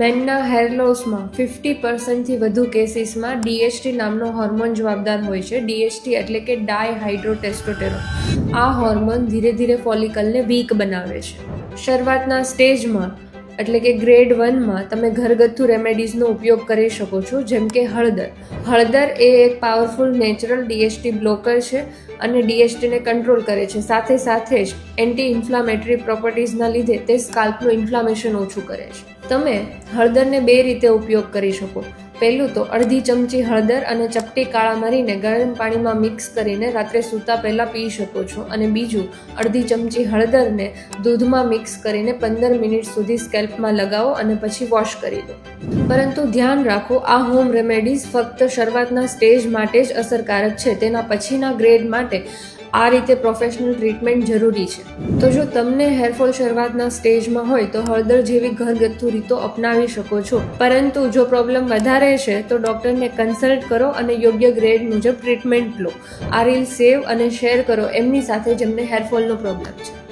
મેનના hair લોસમાં fifty પર્સન્ટથી વધુ કેસીસમાં DHT નામનો hormone જવાબદાર હોય છે. ડીએચટી એટલે કે ડાયહાઇડ્રોટેસ્ટોટેરોન. આ હોર્મોન ધીરે ધીરે ફોલિકલને વીક બનાવે છે. શરૂઆતના સ્ટેજમાં એટલે કે ગ્રેડ વનમાં તમે ઘરગથ્થુ રેમેડીઝનો ઉપયોગ કરી શકો છો, જેમ કે હળદર. હળદર એ એક પાવરફુલ નેચરલ ડીએસટી બ્લોકર છે અને ડીએસટીને કંટ્રોલ કરે છે. સાથે સાથે જ એન્ટી ઇન્ફ્લામેટરી પ્રોપર્ટીઝના લીધે તે સ્કાલ્પનું ઇન્ફ્લામેશન ઓછું કરે છે. તમે હળદરને બે રીતે ઉપયોગ કરી શકો. પહેલું તો અડધી ચમચી હળદર અને ચપટી કાળા મરીને ગરમ પાણીમાં મિક્સ કરીને રાત્રે સૂતા પહેલાં પી શકો છો. અને બીજું, અડધી ચમચી હળદરને દૂધમાં મિક્સ કરીને પંદર મિનિટ સુધી સ્કેલ્પમાં લગાવો અને પછી વોશ કરી દો. પરંતુ ધ્યાન રાખો, આ હોમ રેમેડીઝ ફક્ત શરૂઆતના સ્ટેજ માટે જ અસરકારક છે. તેના પછીના ગ્રેડ માટે આ રીતે પ્રોફેશનલ ટ્રીટમેન્ટ જરૂરી છે. તો જો તમને હેરફોલ શરૂઆતના સ્ટેજમાં હોય તો હળદર જેવી ઘરગથ્થુ રીતો અપનાવી શકો છો. પરંતુ જો પ્રોબ્લેમ વધારે છે તો ડૉક્ટરને કન્સલ્ટ કરો અને યોગ્ય ગ્રેડ મુજબ ટ્રીટમેન્ટ લો. આ રીલ સેવ અને શેર કરો. એમની સાથે જેમને હેરફોલનો પ્રોબ્લેમ છે.